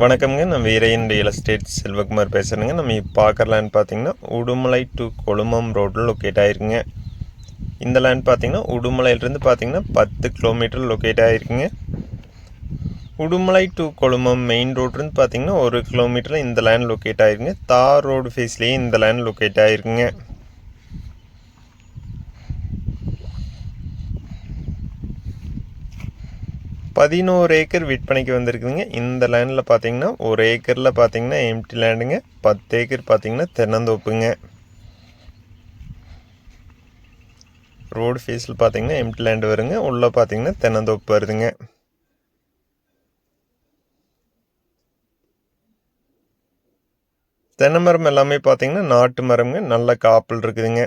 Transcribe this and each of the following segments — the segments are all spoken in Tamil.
வணக்கம்ங்க. நான் வீரையன் ரியல் எஸ்டேட் செல்வகுமார் பேசுகிறேங்க நம்ம இப்போ பார்க்குற லேண்ட் பார்த்தீங்கன்னா உடுமலை டு கொழுமம் ரோட்டில் லொக்கேட் ஆகிருக்குங்க இந்த லேண்ட் பார்த்தீங்கன்னா உடுமலையிலேருந்து பார்த்தீங்கன்னா பத்து கிலோமீட்டர் லொக்கேட் ஆகிருக்குங்க உடுமலை டு கொழுமம் மெயின் ரோட்லேருந்து பார்த்தீங்கன்னா ஒரு கிலோமீட்டரில் இந்த லேண்ட் லொக்கேட் ஆகிருக்குங்க தார் ரோடு ஃபேஸ்லேயே இந்த லேண்ட் லொக்கேட் ஆகிருக்குங்க பதினோரு ஏக்கர் விற்பனைக்கு வந்திருக்குதுங்க. இந்த லேண்டில் பார்த்தீங்கன்னா ஒரு ஏக்கரில் பார்த்தீங்கன்னா எம்டி லேண்டுங்க பத்து ஏக்கர் பார்த்தீங்கன்னா தென்னந்தோப்புங்க. ரோடு ஃபேஸில் பார்த்தீங்கன்னா எம்டி லேண்டு வருங்க. உள்ளே பார்த்தீங்கன்னா தென்னந்தோப்பு வருதுங்க. தென்னை மரம் எல்லாமே பார்த்தீங்கன்னா நாட்டு மரம்ங்க. நல்ல காப்பிள் இருக்குதுங்க.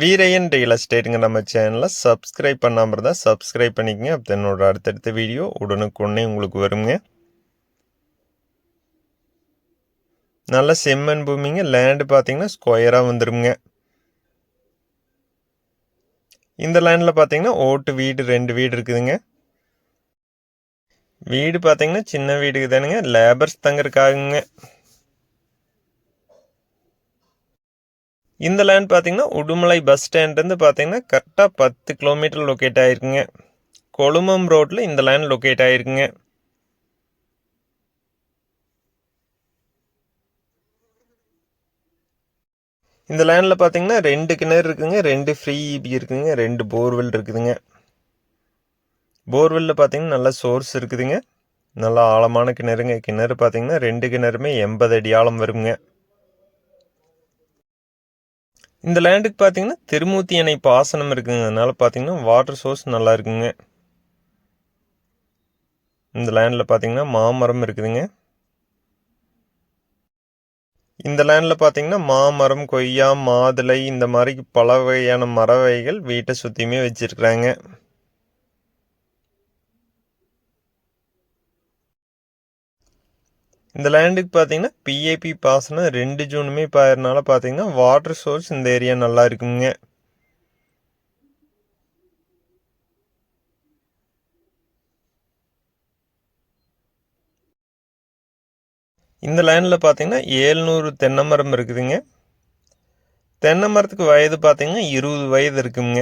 வீரையன் ரியல் எஸ்டேட்டுங்க நம்ம சேனலை சப்ஸ்கிரைப் பண்ணாமல் இருந்தால் சப்ஸ்கிரைப் பண்ணிக்கங்க. அப்போ என்னோட அடுத்தடுத்த வீடியோ உடனுக்குடனே உங்களுக்கு வருங்க. நல்ல செம்மண் பூமிங்க. லேண்டு பார்த்தீங்கன்னா ஸ்கொயராக வந்துருங்க. இந்த லேண்டில் பார்த்தீங்கன்னா ஓட்டு வீடு ரெண்டு வீடு இருக்குதுங்க. வீடு பார்த்தீங்கன்னா சின்ன வீடுக்கு தானுங்க. லேபர்ஸ் தங்கறதுக்காகுங்க. இந்த லேண்ட் பார்த்தீங்கன்னா உடுமலை பஸ் ஸ்டாண்ட்லேருந்து பார்த்தீங்கன்னா கரெக்டாக பத்து கிலோமீட்டர் லொக்கேட் ஆகிருக்குங்க கொழுமம் ரோட்டில் இந்த லேண்ட் லொக்கேட் ஆகிருக்குங்க இந்த லேண்டில் பார்த்தீங்கன்னா ரெண்டு கிணறு இருக்குதுங்க ரெண்டு ஃப்ரீ இபி இருக்குதுங்க ரெண்டு போர்வெல் இருக்குதுங்க. போர்வெல்லில் பார்த்தீங்கன்னா நல்ல சோர்ஸ் இருக்குதுங்க. நல்லா ஆழமான கிணறுங்க. கிணறு பார்த்தீங்கன்னா ரெண்டு கிணறுமே எண்பது அடி ஆழம் வருங்க. இந்த லேண்டுக்கு பார்த்தீங்கன்னா திருமூர்த்தி அணை பாசனம் இருக்குங்க அதனால் பார்த்தீங்கன்னா வாட்டர் சோர்ஸ் நல்லா இருக்குங்க. இந்த லேண்டில் பார்த்தீங்கன்னா மாமரம் இருக்குதுங்க. இந்த லேண்டில் பார்த்தீங்கன்னா மாமரம் கொய்யா மாதுளை இந்த மாதிரி பல வகையான மர வகைகள் வீட்டை சுற்றியுமே வச்சுருக்குறாங்க. இந்த லேண்டுக்கு பார்த்தீங்கன்னா பிஏபி பாசனம் ரெண்டு ஜூனுமே பாயறனால பார்த்தீங்கன்னா வாட்டர் சோர்ஸ் இந்த ஏரியா நல்லா இருக்குங்க. இந்த லேண்டில் பார்த்தீங்கன்னா ஏழ்நூறு தென்னை மரம் இருக்குதுங்க. தென்னை மரத்துக்கு வயது பார்த்தீங்கன்னா இருபது வயது இருக்குங்க.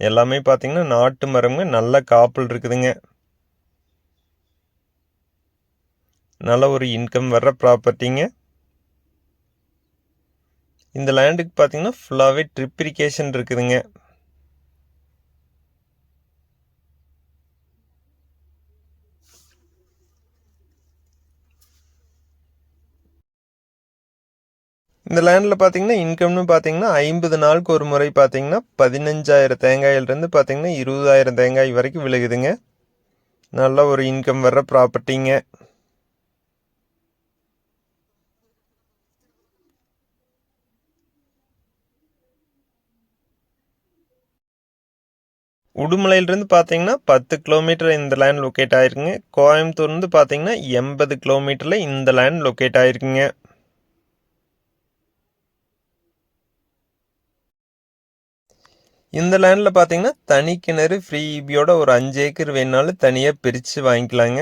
எல்லாமே பார்த்தீங்கன்னா நாட்டு மரம்ங்க. நல்ல காப்பல் இருக்குதுங்க. நல்ல ஒரு இன்கம் வர்ற ப்ராப்பர்ட்டிங்க இந்த லேண்டுக்கு பார்த்தீங்கன்னா ஃபுல்லாகவே ட்ரிப் இரிகேஷன் இருக்குதுங்க. இந்த லேண்டில் பார்த்தீங்கன்னா இன்கம்னு பார்த்தீங்கன்னா ஐம்பது நாளுக்கு ஒரு முறை பார்த்தீங்கன்னா பதினஞ்சாயிரம் தேங்காயிலிருந்து பார்த்தீங்கன்னா இருபதாயிரம் தேங்காய் வரைக்கும் விழுகுதுங்க. நல்ல ஒரு இன்கம் வர்ற ப்ராப்பர்ட்டிங்க உடுமலையிலிருந்து பார்த்தீங்கன்னா பத்து கிலோமீட்டர் இந்த லேண்ட் லொக்கேட் ஆயிருக்குங்க. கோயம்புத்தூர்லேருந்து பார்த்தீங்கன்னா எண்பது கிலோமீட்டரில் இந்த லேண்ட் லொக்கேட் ஆயிருக்குங்க. இந்த லேண்டில் பார்த்தீங்கன்னா தனி கிணறு ஃப்ரீ இபியோட ஒரு அஞ்சு ஏக்கர் வேணாலும் தனியாக பிரித்து வாங்கிக்கலாங்க.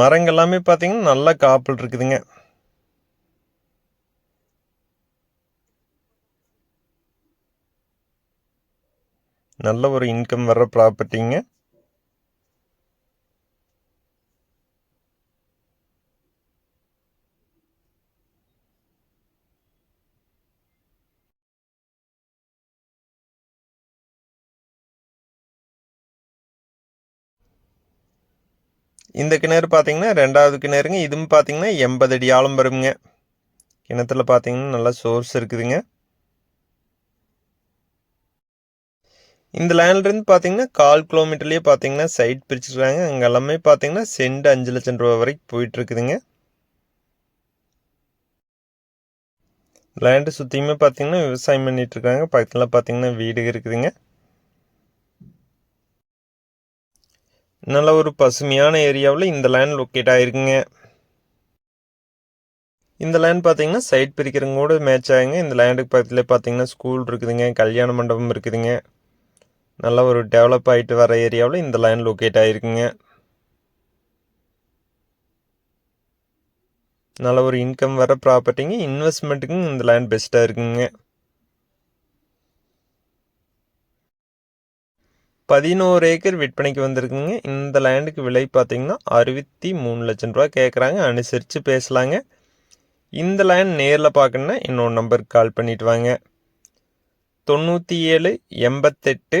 மரங்கள் எல்லாமே பார்த்தீங்கன்னா நல்லா காப்பல் இருக்குதுங்க. நல்ல ஒரு இன்கம் வர்ற ப்ராப்பர்ட்டிங்க இந்த கிணறு பார்த்தீங்கன்னா ரெண்டாவது கிணறுங்க. இதுவும் பார்த்தீங்கன்னா எண்பது அடி ஆழம் வருங்க கிணத்துல பார்த்தீங்கன்னா நல்லா சோர்ஸ் இருக்குதுங்க. இந்த லேண்ட்லேருந்து பார்த்தீங்கன்னா கால் கிலோமீட்டர்லேயே பார்த்தீங்கன்னா சைட் பிரிச்சுருக்காங்க அங்கே எல்லாமே பார்த்தீங்கன்னா சென்ட் அஞ்சு லட்சம் ரூபா வரைக்கும் போயிட்டுருக்குதுங்க. லேண்டு சுற்றியுமே பார்த்தீங்கன்னா விவசாயம் பண்ணிகிட்ருக்காங்க பக்கத்தில் பார்த்தீங்கன்னா வீடு இருக்குதுங்க. நல்ல ஒரு பசுமையான ஏரியாவில் இந்த லேண்ட் லொக்கேட் ஆகிருக்குங்க இந்த லேண்ட் பார்த்தீங்கன்னா சைட் பிரிக்கிறவங்க கூட மேட்ச் ஆகுங்க. இந்த லேண்டுக்கு பக்கத்தில் பார்த்தீங்கன்னா ஸ்கூல் இருக்குதுங்க. கல்யாண மண்டபம் இருக்குதுங்க. நல்ல ஒரு டெவலப் ஆகிட்டு வர ஏரியாவில் இந்த லேண்ட் லொக்கேட் ஆகிருக்குங்க நல்ல ஒரு இன்கம் வர ப்ராப்பர்ட்டிங்க இன்வெஸ்ட்மெண்ட்டுக்கும் இந்த லேண்ட் பெஸ்ட்டாக இருக்குங்க. பதினோரு ஏக்கர் விற்பனைக்கு வந்திருக்குங்க. இந்த லேண்டுக்கு விலை பார்த்தீங்கன்னா அறுபத்தி மூணு லட்சம் ரூபா கேட்குறாங்க அனுசரித்து பேசலாங்க. இந்த லேண்ட் நேரில் பார்க்கணுன்னா இன்னொரு நம்பருக்கு கால் பண்ணிட்டு வாங்க. தொண்ணூற்றி ஏழு எண்பத்தெட்டு